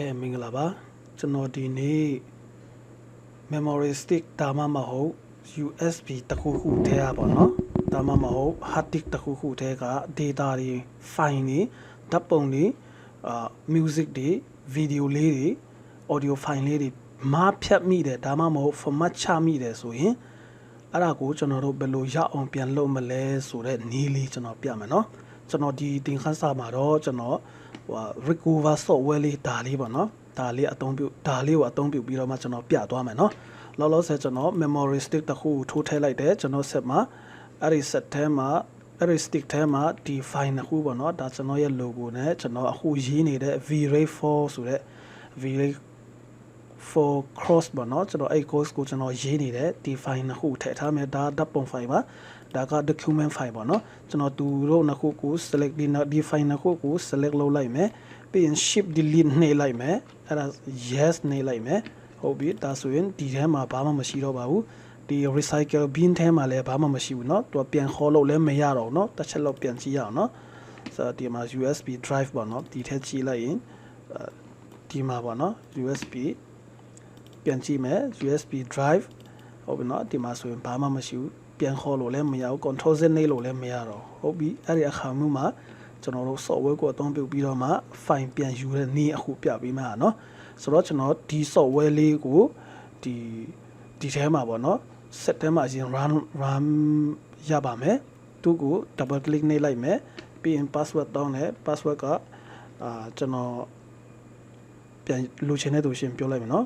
ကဲမင်္ဂလာပါကျွန်တော်ဒီနေ့ memory stick ဒါမှမဟုတ် USB တစ်ခုခုထဲရပါတော့ဒါမှမဟုတ် hard disk တစ်ခုခုထဲက data တွေ file တွေဓာတ်ပုံတွေအာ music တွေ video လေးတွေ audio file လေးတွေမားဖြတ်မိတယ်ဒါမှမဟုတ် format ချမိတယ်ဆိုရင်အဲ့ဒါကိုကျွန်တော်တို့ဘယ်လိုရအောင်ပြန်လုပ်မလဲဆိုတဲ့နည်းလေးကျွန်တော်ပြမယ်နော်ကျွန်တော်ဒီသင်ခန်းစာမှာတော့ကျွန်တော် ဟို recover software လေးဒါလေးပေါ့နော်ဒါလေးအသုံးပြုဒါလေးကိုအသုံးပြုပြီးတော့မှကျွန်တော်ပြသွားမယ်နော်လောလောဆယ်ကျွန်တော် memory stick တစ်ခုထိုးထည့်လိုက်တယ်ကျွန်တော် set မှာအဲ့ဒီ set ထဲမှာအဲ့ဒီ stick ထဲမှာဒီ file နှစ်ခုပေါ့နော်ဒါကျွန်တော်ရဲ့ logo နဲ့ကျွန်တော်အခုရေးနေတဲ့ V-Ray 4ဆိုတဲ့ V-Ray for cross ပေါ့နော်ကျွန်တော်အဲ့ course ကိုကျွန်တော်ရေးနေတယ်ဒီ file နှစ်ခုထည့်ထားမယ်ဒါဓာတ်ပုံ file ပါ ဒါက document file ပေါ့နော်ကျွန်တော်သူတို့နှစ်ခုကို select ဒီဒီ file နှစ်ခုကို select လုပ်လိုက်မယ်ပြီးရင် shift delete နှိပ်လိုက်မယ်အဲ့ဒါ yes နှိပ်လိုက်မယ်ဟုတ်ပြီဒါဆိုရင်ဒီထဲမှာဘာမှမရှိတော့ပါဘူးဒီ recycle bin ထဲမှာလည်းဘာမှမရှိဘူးเนาะသူကပြန်ခေါ်လို့လည်းမရတော့ဘူးเนาะတစ်ချက်လောက်ပြန်ကြည့်ရအောင်เนาะဆိုတော့ဒီမှာ USB drive ပေါ့เนาะဒီထဲကြည့်လိုက်ရင်ဒီမှာပေါ့เนาะ USB ပြန်ကြည့်မယ် USB drive ဟုတ်ပြီเนาะဒီမှာဆိုရင်ဘာမှမရှိဘူး ပြန်ခေါ်လို့လည်းမရဘူး control z နှိပ်လို့လည်းမရတော့ဟုတ်ပြီအဲ့ဒီအခါမျိုးမှာကျွန်တော်တို့ software ကိုအသုံးပြုပြီးတော့မှ file ပြန်ယူတဲ့နည်းအခုပြပေးမှာเนาะဆိုတော့ကျွန်တော်ဒီ software လေးကိုဒီဒီထဲမှာပေါ့เนาะ set ထဲမှာအရင် run run ရပါမယ်သူ့ကို double click နှိပ်လိုက်မယ်ပြီးရင် password တောင်းတယ် password ကအာကျွန်တော်ပြန်လိုချင်တဲ့သူရှင်ပြောလိုက်မယ်เนาะ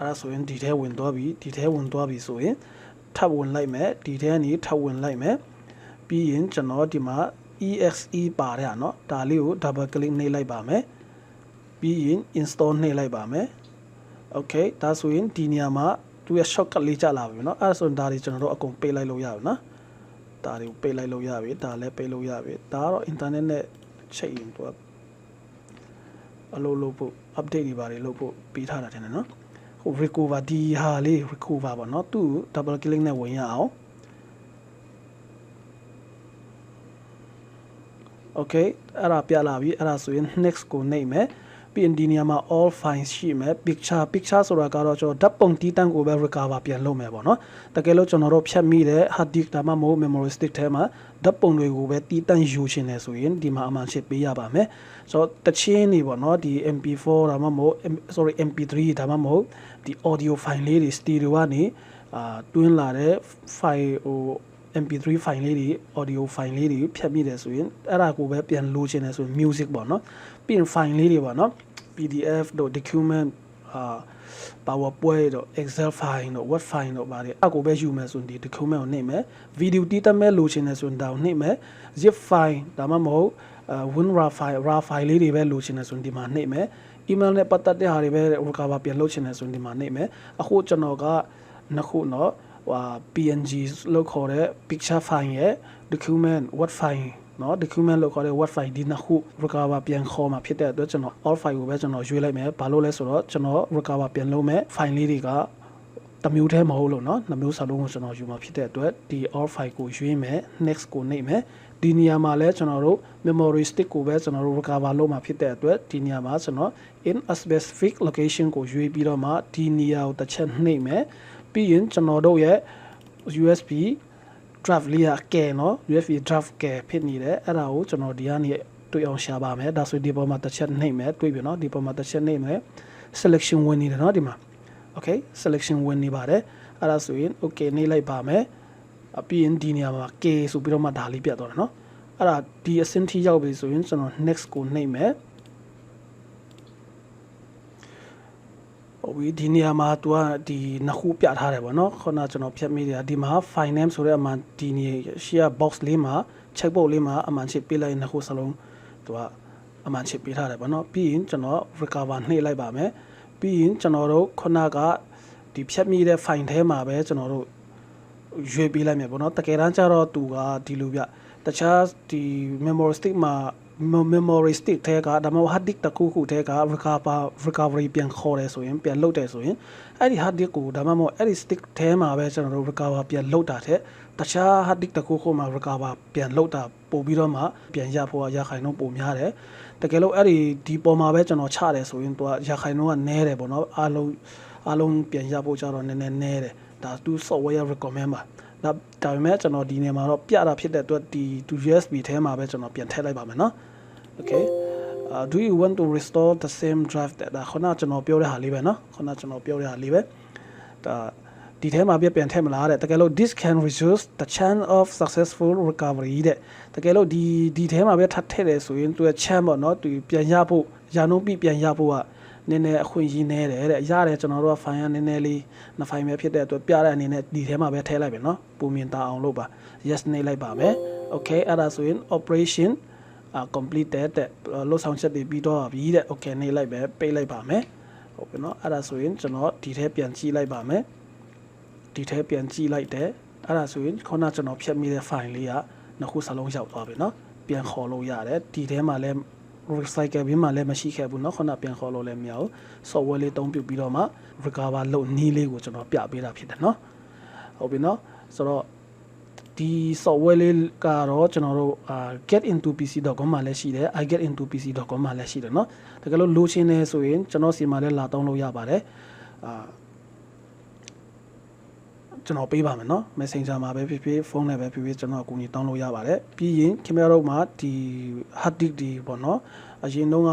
အဲ့ဒါဆိုရင်ဒီထဲဝင်သွားပြီဒီထဲဝင်သွားပြီဆိုရင်ထပ်ဝင်လိုက်မယ်ဒီထဲကနေထပ်ဝင်လိုက်မယ်ပြီးရင်ကျွန်တော်ဒီမှာ exe ပါတဲ့เนาะဒါလေးကို double click နှိပ်လိုက်ပါမယ်ပြီးရင် install နှိပ်လိုက်ပါမယ် okay ဒါဆိုရင်ဒီနေရာမှာသူရဲ့ shortcut လေးကြလာပြီเนาะအဲ့ဒါဆိုရင်ဒါတွေကျွန်တော်တို့အကုန်ပေးလိုက်လို့ရပြီเนาะဒါတွေကိုပေးလိုက်လို့ရပြီဒါလည်းပေးလို့ရပြီဒါကတော့ internet နဲ့ချိန်ရင်သူကအလုပ်လုပ်ဖို့ update တွေပါတယ်လုပ်ဖို့ပေးထားတာတယ်နော် ဟို recover ဒီဟာလေး recover ပေါ့နော်သူ့ double click နဲ့ဝင်ရအောင် okay အဲ့ဒါပြလာပြီအဲ့ဒါဆိုရင် next ကိုနှိပ်မယ် ပြီးရင်ဒီနေရာမှာ all files ရှိမယ် picture picture ဆိုတာကတော့ကျွန်တော်ဓာတ်ပုံတီးတန်းကိုပဲ recover ပြန်လုပ်မယ်ပေါ့နော်တကယ်လို့ကျွန်တော်တို့ဖြတ်မိတဲ့ hard disk ဒါမှမဟုတ် memory stick ထဲမှာဓာတ်ပုံတွေကိုပဲတီးတန်းယူချင်တယ်ဆိုရင်ဒီမှာအမှန်ချစ်ပေးရပါမယ်ဆိုတော့တချင်းနေပေါ့နော်ဒီ MP4 ဒါမှမဟုတ် sorry MP3 ဒါမှမဟုတ်ဒီ audio file လေးတွေ stereo ကနေအာတွင်းလာတဲ့ file ဟို MP3 file လေးတွေ audio file လေးတွေဖြတ်မိတယ်ဆိုရင်အဲ့ဒါကိုပဲပြန်လိုချင်တယ်ဆိုရင် music ပေါ့နော်ပြီးရင် file လေးတွေပေါ့နော် PDF တို့ document အာ PowerPoint တို့ Excel file တို့ Word file တို့ပါတယ်အကိုပဲယူမယ်ဆိုရင်ဒီ document ကိုနှိပ်မယ် video တီးတတ်မဲ့လိုချင်တယ်ဆိုရင်ဒါကိုနှိပ်မယ် zip file ဒါမှမဟုတ်အာ WinRAR file RAR file လေးတွေပဲလိုချင်တယ်ဆိုရင်ဒီမှာနှိပ်မယ် email နဲ့ပတ်သက်တဲ့ဟာတွေပဲ recover ပြန်လုပ်ချင်တယ်ဆိုရင်ဒီမှာနှိပ်မယ်အခုကျွန်တော်ကနှစ်ခုเนาะ ဟို PNG လို့ခေါ်တဲ့ picture file ရဲ့ document word file เนาะ document လို့ခေါ်တဲ့ word file ဒီနှစ်ခု recover ပြန်ခေါ်มาဖြစ်တဲ့အတွက်ကျွန်တော် all file ကိုပဲကျွန်တော်ရွေးလိုက်မယ်ဘာလို့လဲဆိုတော့ကျွန်တော် recover ပြန်လုပ်မယ် file လေးတွေကတမျိုးတည်းမဟုတ်လို့เนาะနှစ်မျိုးစလုံးကိုကျွန်တော်ယူมาဖြစ်တဲ့အတွက်ဒီ all file ကိုရွေးမယ် next ကိုနှိပ်မယ်ဒီနေရာမှာလဲကျွန်တော်တို့ memory stick ကိုပဲကျွန်တော်တို့ recover လုပ်มาဖြစ်တဲ့အတွက်ဒီနေရာမှာကျွန်တော် in a specific location ကိုရွေးပြီးတော့မှဒီနေရာကိုတစ်ချက်နှိပ်မယ် ပြီးရင်ကျွန်တော်တို့ရဲ့ USB draft လေးကကဲနော် USB draft ကဲဖြစ်နေတယ်အဲ့ဒါကိုကျွန်တော်ဒီကနေတွေ့အောင်ရှာပါမယ်ဒါဆိုဒီပေါ်မှာတစ်ချက်နှိပ်မယ်တွေ့ပြီနော်ဒီပေါ်မှာတစ်ချက်နှိပ်မယ် selection ဝင်နေတယ်နော်ဒီမှာ okay selection ဝင်နေပါတယ်အဲ့ဒါဆိုရင် okay နှိပ်လိုက်ပါမယ်အပြင်ဒီနေရာမှာ K ဆိုပြီးတော့မှဒါလေးပြတ်သွားတယ်နော်အဲ့ဒါဒီအဆင့်ထိရောက်ပြီဆိုရင်ကျွန်တော် next ကိုနှိပ်မယ် ဟုတ်ပြီဒီနေရာမှာ तू ကဒီနှစ်ခုပြထားတယ်ဗောနော်ခုနကျွန်တော်ဖြတ်မိတယ်ဒီမှာ finance ဆိုတဲ့အမှန်ဒီနေရှေ့က box လေးမှာ check box လေးမှာအမှန်ချစ်ပေးလိုက်နှစ်ခုစလုံး तू ကအမှန်ချစ်ပေးထားတယ်ဗောနော်ပြီးရင်ကျွန်တော် recover နှိပ်လိုက်ပါမယ်ပြီးရင်ကျွန်တော်တို့ခုနကဒီဖြတ်မိတဲ့ file ထဲမှာပဲကျွန်တော်တို့ရွေးပေးလိုက်မယ်ဗောနော်တကယ်တမ်းကျတော့ तू ကဒီလိုပြတခြားဒီ memory stick မှာ memory stick ထဲကဒါမှမဟုတ် hard disk တစ်ခုခုထဲက recover recovery ပြန်ခေါ်တယ်ဆိုရင်ပြန်လုတ်တယ်ဆိုရင်အဲ့ဒီ hard disk ကိုဒါမှမဟုတ်အဲ့ဒီ stick ထဲမှာပဲကျွန်တော်တို့ recover ပြန်လုတ်တာတဲ့တခြား hard disk တစ်ခုခုမှာ recover ပြန်လုတ်တာပို့ပြီးတော့မှပြန်ရဖို့ရခိုင်တော့ပိုများတယ်တကယ်လို့အဲ့ဒီဒီပေါ်မှာပဲကျွန်တော်ချတယ်ဆိုရင်သူကရခိုင်တော့ကနဲတယ်ပေါ့နော်အားလုံးအားလုံးပြန်ရဖို့ကြတော့နည်းနည်းနဲတယ်ဒါသူ software recommend ပါ ဒါဒါပေမဲ့ကျွန်တော်ဒီနေမှာတော့ပြတာဖြစ်တဲ့အတွက်ဒီ USB ထဲမှာပဲကျွန်တော်ပြန်ထည့်လိုက်ပါမယ်နော် okay uh do you want to restore the same drive that ခုနကျွန်တော်ပြောတဲ့ဟာလေးပဲနော်ခုနကျွန်တော်ပြောတဲ့ဟာလေးပဲဒါဒီထဲမှာပြပြန်ထည့်မလားတဲ့တကယ်လို့ this can reduce the chance of successful recovery တဲ့တကယ်လို့ဒီဒီထဲမှာပြထပ်ထည့်တယ်ဆိုရင်သူရဲ့ chance ပေါ့နော်သူပြန်ရဖို့ရာနှုန်းပြပြန်ရဖို့က နည်းနည်းအခွင့်အရေးနည်းတယ်တဲ့ရတယ်ကျွန်တော်တို့က file ကနည်းနည်းလေးနှစ် file ပဲဖြစ်တဲ့အတွက်ပြတဲ့အနေနဲ့ဒီထဲမှာပဲထည့်လိုက်ပဲเนาะပုံမြင်တာအောင်လုပ်ပါ yes နေလိုက်ပါမယ် okay အဲ့ဒါဆိုရင် operation အာ completed တဲ့လို့ဆောင်ချက်တွေပြီးတော့ပြီတဲ့ okay နေလိုက်ပဲပိတ်လိုက်ပါမယ်ဟုတ်ပြီเนาะအဲ့ဒါဆိုရင်ကျွန်တော်ဒီထဲပြန်ကြည့်လိုက်ပါမယ်ဒီထဲပြန်ကြည့်လိုက်တယ်အဲ့ဒါဆိုရင်ခုနကျွန်တော်ဖြတ်မိတဲ့ file လေးကနှစ်ခုစလုံးရောက်သွားပြီเนาะပြန်ခေါ်လို့ရတယ်ဒီထဲမှာလည်း recycle bin မှာလည်းမရှိခဲ့ဘူးเนาะခုနပြန်ခေါ်လို့လည်းမရဘူး software လေးတုံးပြုတ်ပြီးတော့မှ recover လုပ်နည်းလေးကိုကျွန်တော်ပြပေးတာဖြစ်တယ်เนาะဟုတ်ပြီเนาะဆိုတော့ဒီ software လေးကတော့ကျွန်တော်တို့အာ getintopc.com မှာလည်းရှိတယ် igetintopc.com မှာလည်းရှိတယ်เนาะတကယ်လို့လိုချင်နေဆိုရင်ကျွန်တော်စီမှာလည်းလာတောင်းလို့ရပါတယ်အာ ကျွန်တော်ပေးပါမယ်เนาะ Messenger မှာပဲဖြစ်ဖြစ်ဖုန်းနဲ့ပဲဖြစ်ဖြစ်ကျွန်တော်အကူအညီတောင်းလို့ရပါတယ်ပြီးရင်ခင်ဗျားတို့မှာဒီ hard disk ဒီပေါ့เนาะအရင်တုန်းက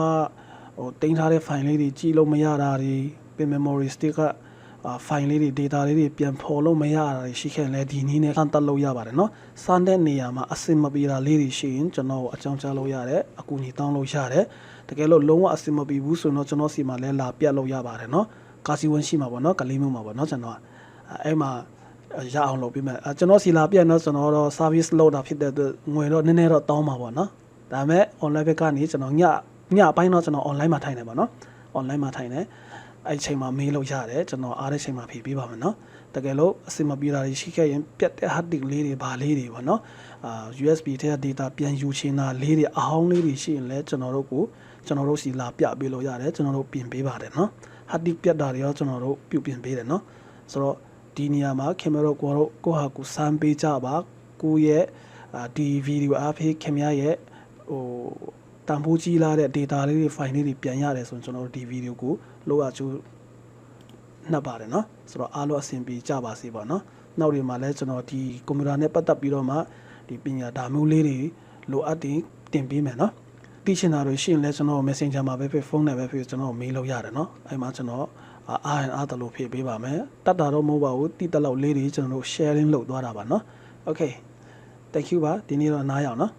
ဟိုတင်ထားတဲ့ file လေးတွေကြည့်လို့မရတာတွေပြင် memory stick ကအာ file လေးတွေ data လေးတွေပြန်ဖော်လို့မရတာတွေရှိခဲ့လဲဒီနည်းနဲ့စမ်းသပ်လို့ရပါတယ်เนาะစမ်းတဲ့နေရာမှာအဆင်မပြေတာလေးတွေရှိရင်ကျွန်တော်အကြောင်းကြားလို့ရတယ်အကူအညီတောင်းလို့ရတယ်တကယ်လို့လုံးဝအဆင်မပြေဘူးဆိုတော့ကျွန်တော်စီမှာလဲလာပြတ်လို့ရပါတယ်เนาะကာစီဝန်ရှိမှာပေါ့เนาะကလေးမျိုးမှာပေါ့เนาะကျွန်တော်ကအဲ့မှာ ရအောင်လုပ်ပေးမယ်အဲကျွန်တော်စီလာပြတ်တော့ကျွန်တော်တော့ service လုပ်တာဖြစ်တဲ့အတွက်ငွေတော့နည်းနည်းတော့တောင်းပါပေါ့နော်ဒါပေမဲ့ online ဘက်ကနေကျွန်တော်ညညအပိုင်းတော့ကျွန်တော် online မှာထိုင်တယ်ပေါ့နော် online မှာထိုင်တယ်အဲ့ချိန်မှာမေးလို့ရတယ်ကျွန်တော်အားတဲ့ချိန်မှာဖြေပေးပါမယ်နော်တကယ်လို့အဆင်မပြေတာတွေရှိခဲ့ရင်ပြတ်တဲ့ hard disk လေးတွေဗာလေးတွေပေါ့နော်အာ USB ထဲက data ပြန်ယူချင်တာလေးတွေအဟောင်းလေးတွေရှိရင်လည်းကျွန်တော်တို့ကိုကျွန်တော်တို့စီလာပြပေးလို့ရတယ်ကျွန်တော်တို့ပြင်ပေးပါတယ်နော် hard disk ပြတ်တာတွေရောကျွန်တော်တို့ပြုပြင်ပေးတယ်နော်ဆိုတော့ ဒီနေရာမှာခင်ဗျားတို့ကိုတော့ကိုဟာကိုစမ်းပေးကြပါကိုရဲ့ဒီဗီဒီယိုအားဖြင့်ခင်ဗျားရဲ့ဟိုတန်ဖိုးကြီးလာတဲ့ data လေးတွေ file လေးတွေပြန်ရတယ်ဆိုရင်ကျွန်တော်တို့ဒီဗီဒီယိုကိုလောက်အကျိုးနှပ်ပါတယ်เนาะဆိုတော့အားလုံးအဆင်ပြေကြပါစေပါเนาะနောက်ဒီမှာလည်းကျွန်တော်ဒီကွန်ပျူတာနဲ့ပတ်သက်ပြီးတော့မှဒီပညာဒါမျိုးလေးတွေလိုအပ်တင်တင်ပေးမယ်เนาะသိချင်တာတွေရှိရင်လည်းကျွန်တော် Messenger မှာပဲဖြစ်ဖုန်းနဲ့ပဲဖြစ်ကျွန်တော်မေးလို့ရတယ်เนาะအဲ့မှာကျွန်တော် အားရင်အားတလို့ဖြည့်ပေးပါမယ်တတ်တာတော့မဟုတ်ပါဘူးတိတက်လောက်လေးတွေကျွန်တော်တို့ sharing လုပ်သွားတာပါเนาะ okay thank you ပါဒီနေ့တော့နားရအောင်เนาะ